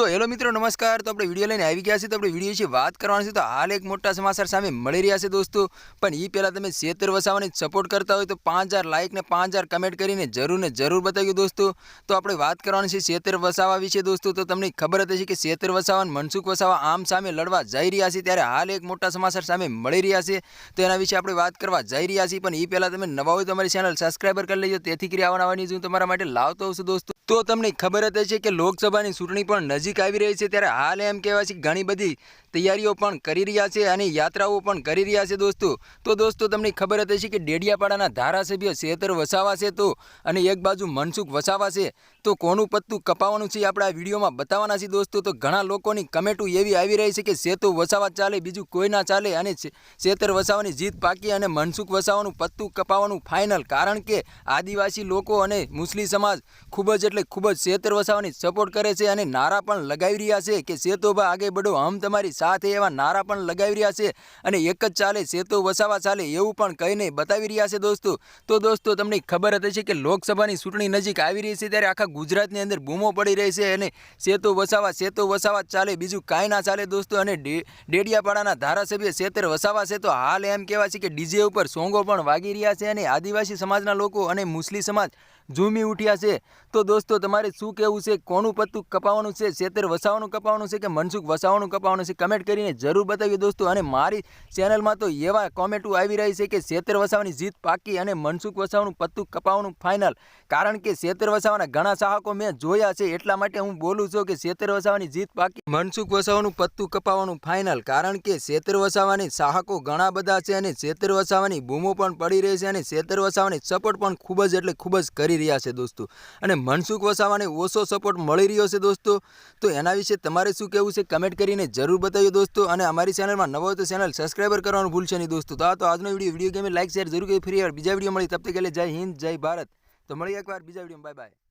તો હેલો મિત્રો, નમસ્કાર. તો આપણે વીડિયો લઈને આવી ગયા છે તો આપણે વીડિયો વિશે વાત કરવાની છે. તો હાલ એક મોટા સમાચાર સામે મળી રહ્યા છે, દોસ્તો. પણ એ પહેલાં તમે શેતર વસાવાની સપોર્ટ કરતા હોય તો પાંચ હજાર લાઇક ને પાંચ હજાર કમેન્ટ કરીને જરૂર ને જરૂર બતાવ્યું દોસ્તો. તો આપણે વાત કરવાની છે શેતર વસાવા વિશે દોસ્તો. તો તમને ખબર હતી કે શેતર વસાવા મનસુખ વસાવા આમ સામે લડવા જઈ રહ્યા છે. ત્યારે હાલ એક મોટા સમાચાર સામે મળી રહ્યા છે. તો એના વિશે આપણે વાત કરવા જઈ રહ્યા છીએ. પણ એ પહેલાં તમે નવા હોય તો અમારી ચેનલ સબસ્ક્રાઈબર કરી લેજો. તેથી કરી આવવાની હું તમારા માટે લાવતો હોઉં છું, દોસ્તો. તો તમને ખબર જ હશે કે લોકસભાની ચૂંટણી પણ નજીક આવી રહી છે ત્યારે હાલ એમ કહેવાય છે ઘણી બધી તૈયારીઓ પણ કરી રહ્યા છે અને યાત્રાઓ પણ કરી રહ્યા છે દોસ્તો. તો દોસ્તો તમને ખબર જ હશે કે ડેડિયાપાડાના ધારાસભ્ય શેતર વસાવા છે તો અને એક બાજુ મનસુખ વસાવા છે તો કોનું પત્તું કપાવવાનું છે આપણે આ વિડીયોમાં બતાવવાના છે દોસ્તો. તો ઘણા લોકોની કમેન્ટો એવી આવી રહી છે કે સેતુ વસાવા ચાલે, બીજું કોઈ ના ચાલે અને શેતર વસાવાની જીત પાકી અને મનસુખ વસાવાનું પત્તું કપાવવાનું ફાઇનલ કારણ કે આદિવાસી લોકો અને મુસ્લિમ સમાજ ખૂબ જ એટલે ખૂબ જ શેતર વસાવાની સપોર્ટ કરે છે અને નારા પણ લગાવી રહ્યા છે કે સેતોબા આગે બડો હમ તમારી સાથે એવા નારા પણ લગાવી રહ્યા છે અને એક જ ચાલે સેતો વસાવા ચાલે એવું પણ કહીને બતાવી રહ્યા છે દોસ્તો. તો દોસ્તો, તમને ખબર હતી હશે કે લોકસભાની ચૂંટણી નજીક આવી રહી છે ત્યારે આખા ગુજરાતની અંદર બૂમો પડી રહી છે અને સેતો વસાવા સેતો વસાવા ચાલે, બીજું કાંઈ ના ચાલે દોસ્તો. અને ડેડિયાપાડાના ધારાસભ્ય શેતર વસાવા છે તો હાલ એમ કહેવાય છે કે ડીજે ઉપર સોંગો પણ વાગી રહ્યા છે અને આદિવાસી સમાજના લોકો અને મુસ્લિમ સમાજ ઝૂમી ઉઠ્યા છે. તો દોસ્તો, તમારે શું કહેવું છે? કોનું પત્તું કપાવવાનું છે? શેતર વસાવાનું કપાવવાનું છે કે મનસુખ વસાવાનું કપાવવાનું છે? કમેન્ટ કરીને જરૂર બતાવ્યું દોસ્તો. અને મારી ચેનલમાં તો એવા કોમેન્ટો આવી રહી છે કે શેતર વસાવાની જીત પાકી અને મનસુખ વસાવાનું પત્તું કપાવવાનું ફાઇનલ કારણ કે શેતર વસાવાના ઘણા ચાહકો મેં જોયા છે. એટલા માટે હું બોલું છું કે શેતર વસાવાની જીત પાકી મનસુખ વસાવાનું પત્તું કપાવવાનું ફાઇનલ કારણ કે શેતર વસાવાની ચાહકો ઘણા બધા છે અને શેતર વસાવાની બૂમો પણ પડી રહી છે અને શેતર વસાવાની સપોર્ટ પણ ખૂબ જ એટલે ખૂબ જ કરી રહ્યા છે દોસ્તો. અને મનસુખ વસાવાને ઓછો સપોર્ટ મળી રહ્યો છે દોસ્તો. તો એના વિશે તમારે શું કહેવું છે કમેન્ટ કરીને જરૂર બતાવ્યો દોસ્તો. અને અમારી ચેનલમાં નવો તો ચેનલ સબસ્ક્રાઈબર કરવાનું ભૂલશે નહીં દોસ્તો. તો આ તો આજનો વીડિયો વીડિયો ગમે લાઈક શેર જરૂર કરી. ફરી વાર બીજા વીડિયો મળી. તબ તક કે લે જય હિન્દ, જય ભારત. તો મળી એકવાર બીજા વીડિયો બાય બાય